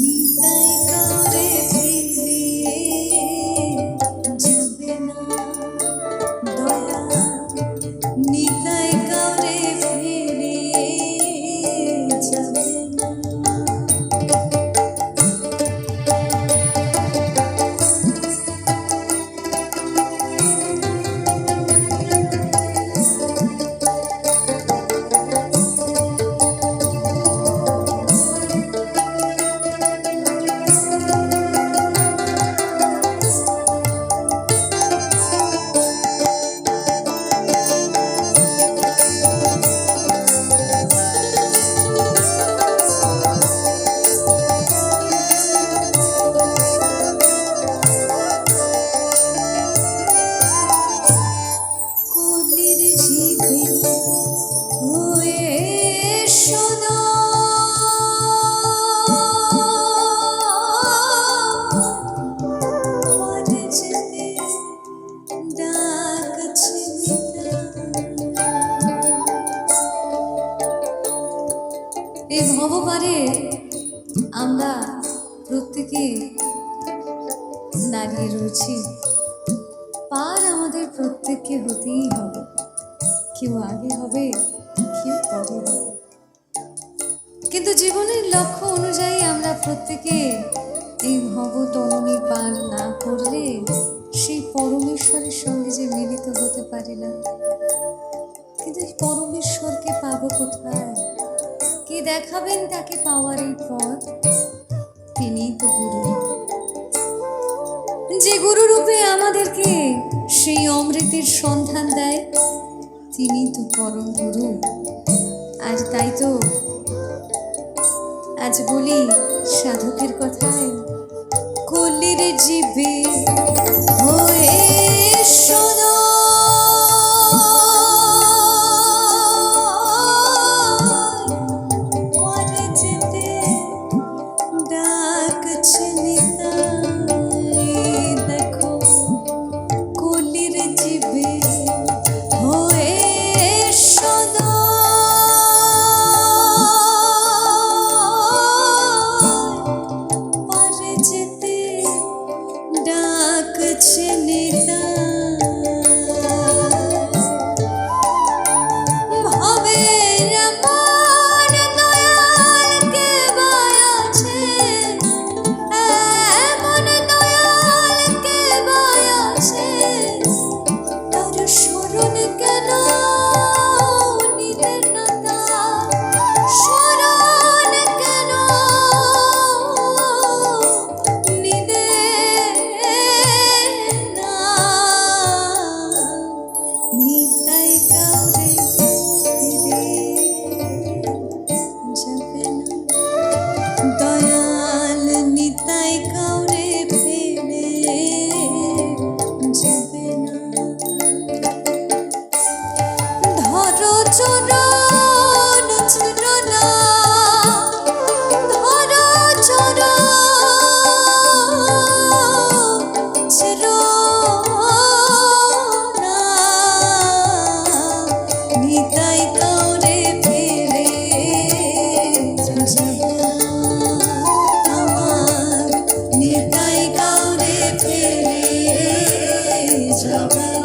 你在 ভববারে আমরা প্রত্যেকে দাঁড়িয়ে রয়েছি। পার আমাদের প্রত্যেককে হতেই হবে। কেউ আগে হবে, কেউ পরে হবে। কিন্তু জীবনের লক্ষ্য অনুযায়ী আমরা প্রত্যেকে এই ভবতরণী পার না করলে সেই পরমেশ্বরের সঙ্গে যে মিলিত হতে পারি না। কিন্তু এই পরমেশ্বরকে পাবো কোথায়? দেখাবেন তাকে পাওয়ার এই পথ তিনি তো গুরু। যে গুরু রূপে আমাদেরকে সেই অমৃতের সন্ধান দেয়, তিনি তো পরম গুরু। আজ তাই তো আজ বলি সাধকের কথায়, কলির জীবে হয়ে শোনো। Tell me.